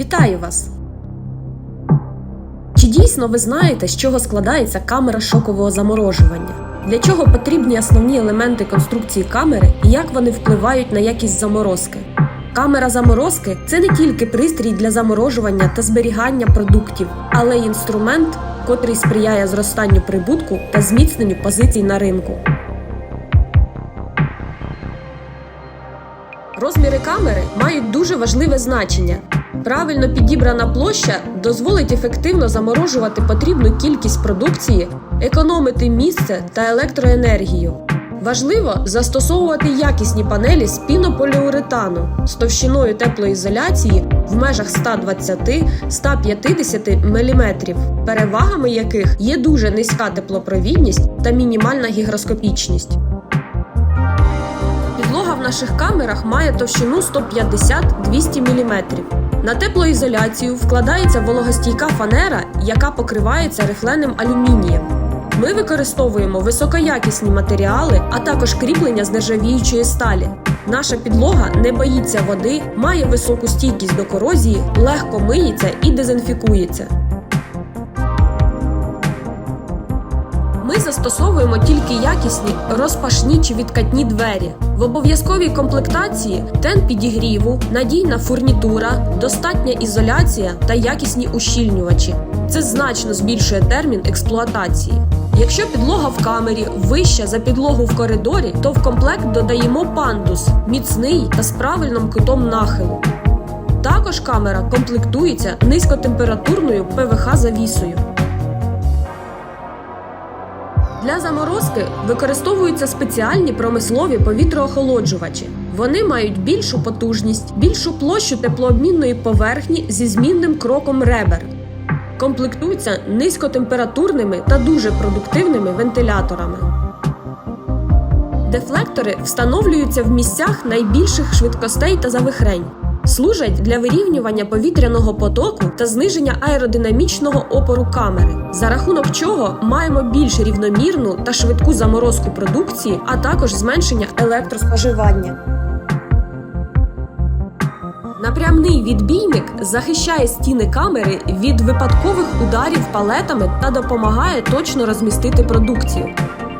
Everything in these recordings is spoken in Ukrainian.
Вітаю вас! Чи дійсно ви знаєте, з чого складається камера шокового заморожування? Для чого потрібні основні елементи конструкції камери і як вони впливають на якість заморозки? Камера заморозки це не тільки пристрій для заморожування та зберігання продуктів, але й інструмент, котрий сприяє зростанню прибутку та зміцненню позицій на ринку. Розміри камери мають дуже важливе значення. Правильно підібрана площа дозволить ефективно заморожувати потрібну кількість продукції, економити місце та електроенергію. Важливо застосовувати якісні панелі з пінополіуретану з товщиною теплоізоляції в межах 120-150 мм, перевагами яких є дуже низька теплопровідність та мінімальна гігроскопічність. Підлога в наших камерах має товщину 150-200 мм. На теплоізоляцію вкладається вологостійка фанера, яка покривається рифленим алюмінієм. Ми використовуємо високоякісні матеріали, а також кріплення з нержавіючої сталі. Наша підлога не боїться води, має високу стійкість до корозії, легко миється і дезінфікується. Ми застосовуємо тільки якісні розпашні чи відкатні двері. В обов'язковій комплектації тен підігріву, надійна фурнітура, достатня ізоляція та якісні ущільнювачі. Це значно збільшує термін експлуатації. Якщо підлога в камері вища за підлогу в коридорі, то в комплект додаємо пандус міцний та з правильним кутом нахилу. Також камера комплектується низькотемпературною ПВХ завісою. Для заморозки використовуються спеціальні промислові повітроохолоджувачі. Вони мають більшу потужність, більшу площу теплообмінної поверхні зі змінним кроком ребер. Комплектуються низькотемпературними та дуже продуктивними вентиляторами. Дефлектори встановлюються в місцях найбільших швидкостей та завихрень. Служать для вирівнювання повітряного потоку та зниження аеродинамічного опору камери, за рахунок чого маємо більш рівномірну та швидку заморозку продукції, а також зменшення електроспоживання. Напрямний відбійник захищає стіни камери від випадкових ударів палетами та допомагає точно розмістити продукцію.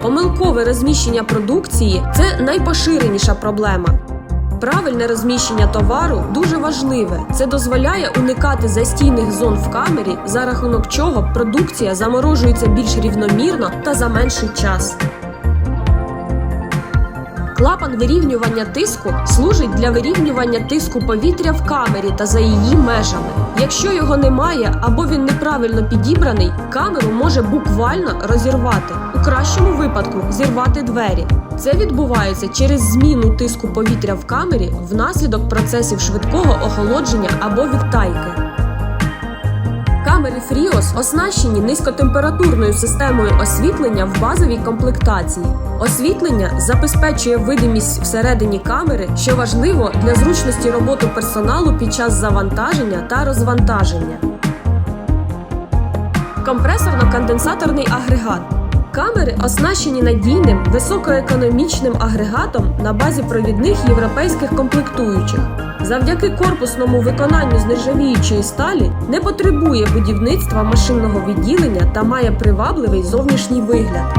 Помилкове розміщення продукції це найпоширеніша проблема. Правильне розміщення товару дуже важливе. Це дозволяє уникати застійних зон в камері, за рахунок чого продукція заморожується більш рівномірно та за менший час. Клапан вирівнювання тиску служить для вирівнювання тиску повітря в камері та за її межами. Якщо його немає або він неправильно підібраний, камеру може буквально розірвати, у кращому випадку зірвати двері. Це відбувається через зміну тиску повітря в камері внаслідок процесів швидкого охолодження або відтайки. Камери Фріос оснащені низькотемпературною системою освітлення в базовій комплектації. Освітлення забезпечує видимість всередині камери, що важливо для зручності роботи персоналу під час завантаження та розвантаження. Компресорно-конденсаторний агрегат. Камери оснащені надійним високоекономічним агрегатом на базі провідних європейських комплектуючих. Завдяки корпусному виконанню з нержавіючої сталі не потребує будівництва машинного відділення та має привабливий зовнішній вигляд.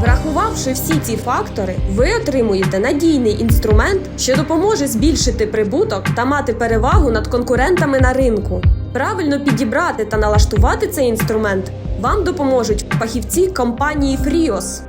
Врахувавши всі ці фактори, ви отримуєте надійний інструмент, що допоможе збільшити прибуток та мати перевагу над конкурентами на ринку. Правильно підібрати та налаштувати цей інструмент вам допоможуть фахівці компанії Фріос.